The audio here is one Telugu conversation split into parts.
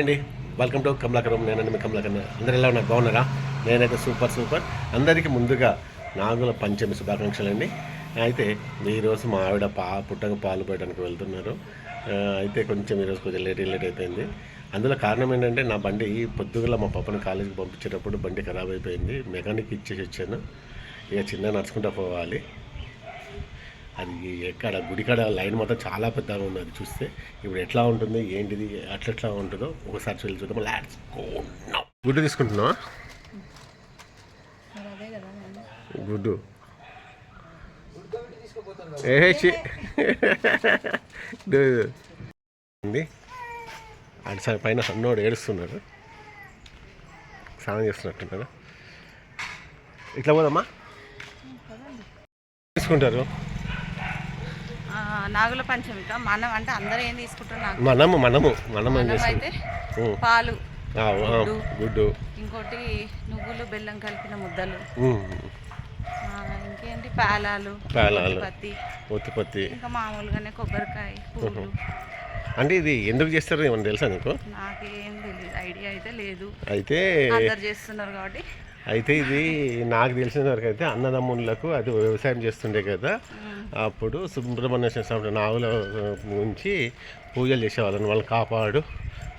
హాయ్ అండి. Welcome to Kamalakaram. నేనండి మీ కమలాకర్. అందరు ఎలా ఉన్నారు? బాగున్నారా? నేనైతే సూపర్ సూపర్. అందరికీ ముందుగా నాగుల పంచమి శుభాకాంక్షలు అండి అయితే ఈరోజు మా ఆవిడ పా పుట్టక పాలు పోయడానికి వెళ్తున్నారు. అయితే కొంచెం ఈరోజు కొంచెం లేట్ లేట్ అయిపోయింది. అందులో కారణం ఏంటంటే నా బండి పొద్దుగల మా పాపని కాలేజీకి పంపించేటప్పుడు బండి ఖరాబ్ అయిపోయింది. మెకానిక్ ఇచ్చేసి వచ్చాను. ఇక చిన్న నడుచుకుంటూ పోవాలి. అది ఎక్కడ గుడికాడ లైన్ మాత్రం చాలా పెద్దగా ఉంది అది చూస్తే. ఇప్పుడు ఎట్లా ఉంటుంది ఏంటిది అట్లా ఎట్లా ఉంటుందో ఒకసారి చూసి చూద్దాం. లాడ్స్ గుడ్డు తీసుకుంటున్నావా? గుడ్డు. ఏ ఉంది. అటు సైడ్ పైన సన్నోడు ఏడుస్తున్నారు స్నానం చేస్తున్నట్టున్నారు ఇట్లా పోదమ్మా. తీసుకుంటారు. నాగుల పంచమిక మనం అంటే అందరూ ఏం తీసుకుంటారు నాకు? మనము మనము మనం అయితే. పాలు గుడ్డు. ఇంకోటి నువ్వులు బెల్లం కలిపిన ముద్దలు. ఇంకేంటి? పేలాలు పేలాలు. పత్తి ఒత్తిపత్తి ఇంకా మామూలుగానే కొబ్బరికాయ పూలు. అంటే ఇది ఎందుకు చేస్తారో ఏమన్నా తెలుసా నీకు? నాకేం తెలియదు ఐడియా అయితే లేదు. అయితే అందరు చేస్తున్నారు కాబట్టి. అయితే ఇది నాకు తెలిసిన వరకు అయితే అన్నదమ్ములకు అది వ్యవసాయం చేస్తుండే కదా. అప్పుడు సుబ్రహ్మణ్య స్వామి నావుల ఉంచి పూజలు చేసేవాళ్ళని. వాళ్ళని కాపాడు.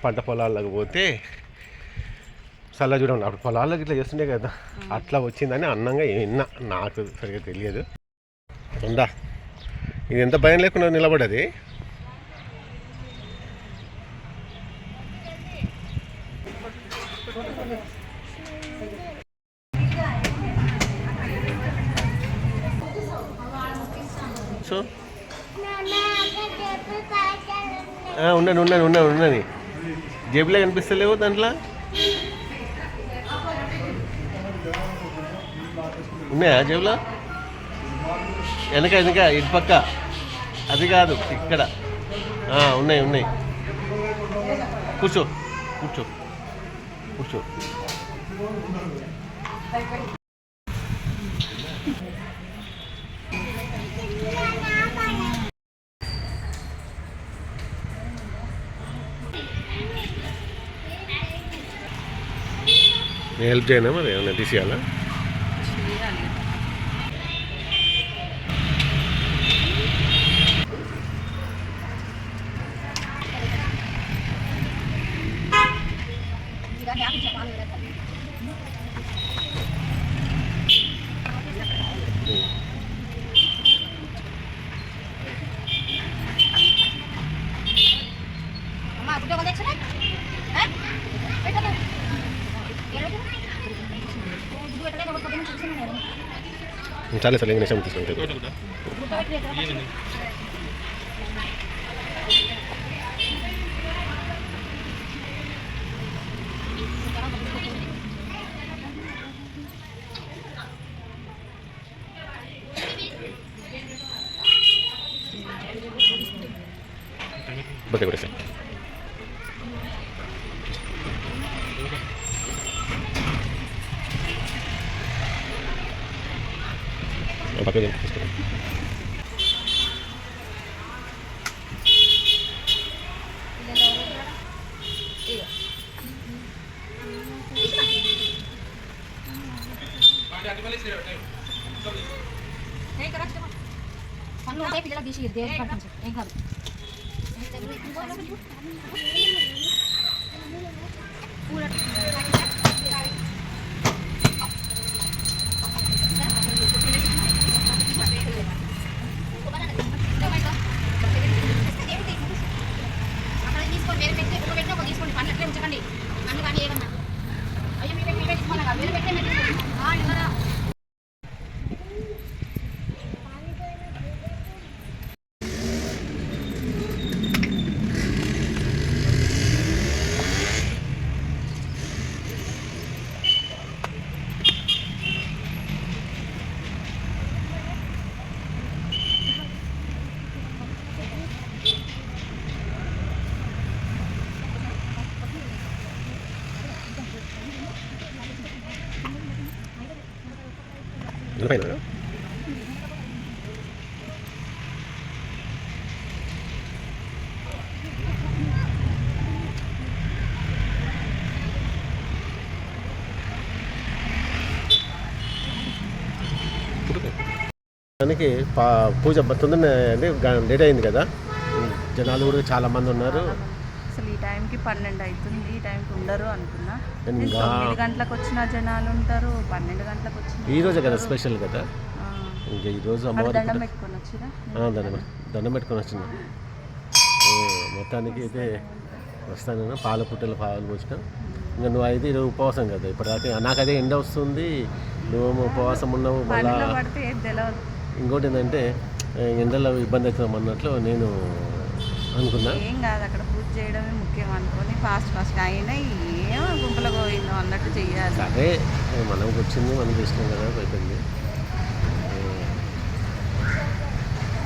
పంట పొలాలకు పోతే చల్ల చూడండి అప్పుడు పొలాలకు ఇట్లా చేస్తుండే కదా. అట్లా వచ్చిందని అన్నంగా విన్నా. నాకు సరిగ్గా తెలియదు. ఉందా ఇది ఎంత భయం లేకుండా నిలబడది? సో? ఆ, ఉన్నాను ఉన్నాను ఉన్నాను ఉన్నాను జేబులో కనిపిస్తలేవు దాంట్లో? ఉన్నాయా జేబులో? వెనక వెనక ఇటు పక్క. అది కాదు ఇక్కడ. ఉన్నాయి ఉన్నాయి. కూర్చో కూర్చో కూర్చో. హెల్ప్ చేయనా మరి? ఏమైనా తీసేయాలా? చేయాలి అమ్మా గుడ్డ కొంత తెచ్చరా పెట్టదు గుడ్డు పెట్టలేదు ఒక పొద్దున్న చూస్తున్నాను చాలే సార్ ఇంగ్లీష్ తీసుకుంటే గుడ్డ పెట్టలేదు బట్టే కూడా సార్ పక్కన తీసుకోండి Nanti 嘛 నలభై దానికి పూజ తొందరనే అంటే లేట్ అయింది కదా. జనాలు కూడా చాలామంది ఉన్నారు. టైంకి పన్నెండు అవుతుంది ఈ టైంకి ఉండరు అనుకున్నా. తొమ్మిది గంటలకు వచ్చిన జనాలు ఉంటారు పన్నెండు గంటలకు వచ్చిన ఈ రోజే కదా స్పెషల్ కదా. ఇంకా ఈరోజు మరి అమ్మవారి దండం పెట్టుకొని వచ్చిరా? దండం దండం పెట్టుకొని వచ్చిన. మొత్తానికి అయితే వస్తాను పాల పుట్టలు పాలు పోసిన. ఇంకా నువ్వు అయితే ఈరోజు ఉపవాసం కదా? ఇప్పటిదాకా నాకు అదే ఎండ వస్తుంది నువ్వు ఉపవాసం ఉన్నావు మళ్ళా ఇంకోటి ఏంటంటే ఎండలో ఇబ్బంది అవుతాం అన్నట్లు నేను అనుకున్నా? ఏం కాదు అక్కడ పూజ చేయడమే ముఖ్యం అనుకొని ఫాస్ట్ ఫాస్ట్ అయినా ఏమో గుంపులో పోయిందో అన్నట్టు చెయ్యాలి. సరే ఏ, మనకు వచ్చింది మనం చేసినాం కదా అయిపోయింది. ఏ,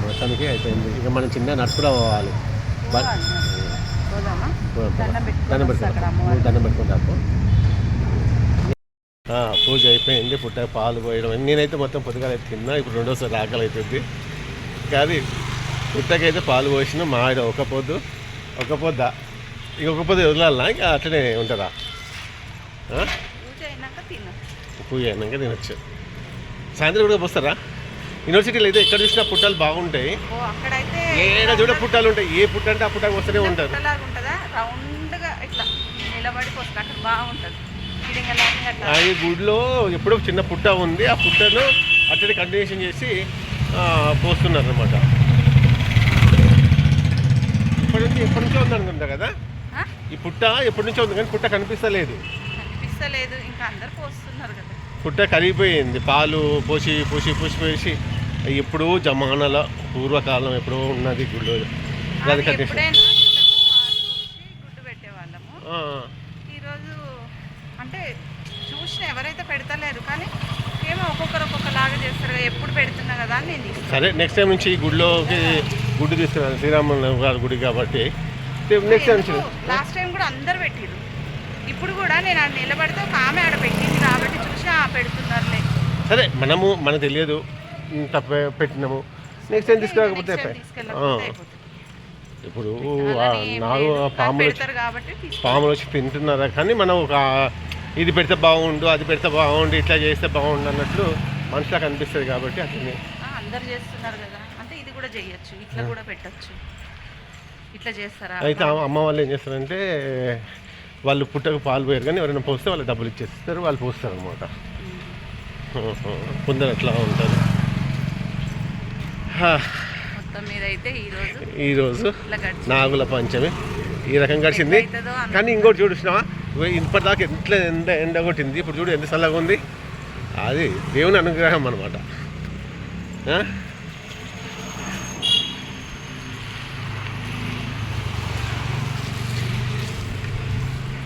మొత్తానికి అయిపోయింది. ఇక మనం చిన్న నడుచుకురా పోవాలి. బట్ పోదామా? దండం పెట్టుకొని దండం వస్తా అక్కడ పెట్టుకుంటా. అమ్మవారికి. దండం పెట్టుకుంటాకు పూజ అయిపోయింది పుట్ట పాలు పోయడం. నేనైతే మొత్తం పొద్దుగాల తిన్నా ఇప్పుడు రెండోసారి ఆకలి అవుతుంది కానీ పుట్టకైతే పాలు పోసిన మా ఆయన ఒక పొద్దు ఒక పొద్ద. ఇక ఒక పొద్దు వదలాలనా? ఇంకా అట్లనే ఉంటుందా? పూజ అయినాక తినొచ్చు. సాయంత్రం కూడా పోస్తారా? యూనివర్సిటీలో అయితే ఎక్కడ చూసినా పుట్టాలు బాగుంటాయి. ఏడ చూడ పుట్టాలు ఉంటాయి? ఏ పుట్ట అంటే ఆ పుట్టకు వస్తూనే ఉంటారు. ఈ గుడిలో ఎప్పుడో చిన్న పుట్ట ఉంది. ఆ పుట్టను అట్టడి కంటిన్యూషన్ చేసి పోస్తున్నారు అనమాట ఇప్పటి నుంచి ఎప్పటి నుంచో ఉంది అనుకుంటా కదా? ఈ పుట్ట ఎప్పటి నుంచో ఉంది కానీ పుట్ట కనిపిస్తలేదు. కనిపిస్తలేదు. ఇంకా అందరు పోస్తున్నారు కదా. పుట్ట కరిగిపోయింది. పాలు పోసి పోసి పోసి పోసి. ఎప్పుడూ జమానాల పూర్వకాలం ఎప్పుడో ఉన్నది గుడిలో. అది ఆ, ఈరోజు అంటే చూసిన ఎవరైతే పెడతలేరు కానీ ఏమో ఒక్కొక్కరు ఒక్కొక్కలాగా చేస్తారు ఎప్పుడు పెడుతున్నా కదా అని నేను సరే నెక్స్ట్ టైం నుంచి ఈ గుడిలోకి గుడ్డు తీసుకున్నాను శ్రీరామ గారి గుడి కాబట్టి. నెక్స్ట్ టైం లాస్ట్ టైం కూడా అందరు పెట్టిరు ఇప్పుడు కూడా నేను ఆడ నిలబడితే ఒక ఆమె ఆడ పెట్టింది కాబట్టి చూసి పెడుతున్నారులే. సరే మనము మనకు తెలియదు. ఇంత పె- పెట్టినాము. నెక్స్ట్ టైం తీసుకురాకపోతే. ఇప్పుడు నాలుగు పాములు పాములు వచ్చి తింటున్నారా? కానీ మనం ఒక ఇది పెడితే బాగుండు అది పెడితే బాగుండు ఇట్లా చేస్తే బాగుండు అన్నట్లు మనుషులకు అనిపిస్తుంది కాబట్టి అట్లనే. అందరు చేస్తున్నారు కదా. కూడా చేయొచ్చు. ఇట్లా కూడా పెట్టొచ్చు. ఇట్లా చేస్తారా? అయితే అమ్మ వాళ్ళు ఏం చేస్తారంటే వాళ్ళు పుట్టకు పాలు పోయారు కానీ ఎవరైనా పోస్తే వాళ్ళు డబ్బులు ఇచ్చేస్తారు వాళ్ళు పోస్తారు అనమాట కొందరు అట్లా ఉంటారు. ఈరోజు నాగుల పంచమి. ఈ రకం గడిచింది. కానీ ఇంకోటి చూడుస్తున్నావా ఇప్పటిదాకా ఎంత ఎండ ఎండ కొట్టింది ఇప్పుడు చూడు ఎంత చల్లగా ఉంది. అది దేవుని అనుగ్రహం అనమాట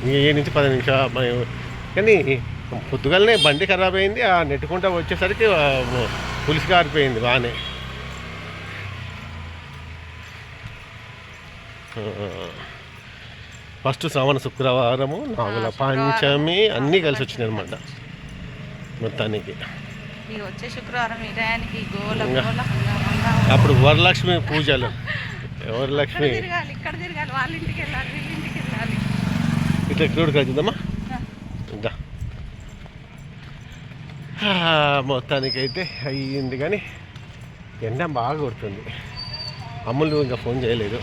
ఏ నుంచి పది నిమిషాలు కానీ పొద్దుగాలనే బండి ఖరాబ్ అయింది ఆ నెట్టుకుంటా వచ్చేసరికి పులిసి కారిపోయింది బాగానే. ఫస్ట్ శ్రావణ శుక్రవారము నాగుల. పంచమి అన్నీ కలిసి వచ్చినాయి అనమాట మొత్తానికి. వచ్చే శుక్రవారం. అప్పుడు వరలక్ష్మి పూజలు. వరలక్ష్మి ఇట్లా క్రూడ్ కలుద్దామా ఇంకా మొత్తానికైతే అయ్యింది కానీ ఎండ బాగా కొడుతుంది. అమ్ములు ఇంకా ఫోన్ చేయలేదు.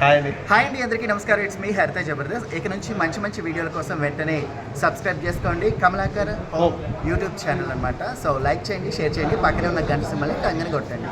హాయ్ అండి. హాయ్ అండి అందరికీ నమస్కారం. ఇట్స్ మీ హరిత జబర్దస్త్. ఇక నుంచి మంచి మంచి వీడియోల కోసం వెంటనే సబ్స్క్రైబ్ చేసుకోండి. కమలాకర్ హోమ్ యూట్యూబ్ ఛానల్ అనమాట సో లైక్ చేయండి షేర్ చేయండి. పక్కనే ఉన్న గంట సింబల్ని టంగని కొట్టండి.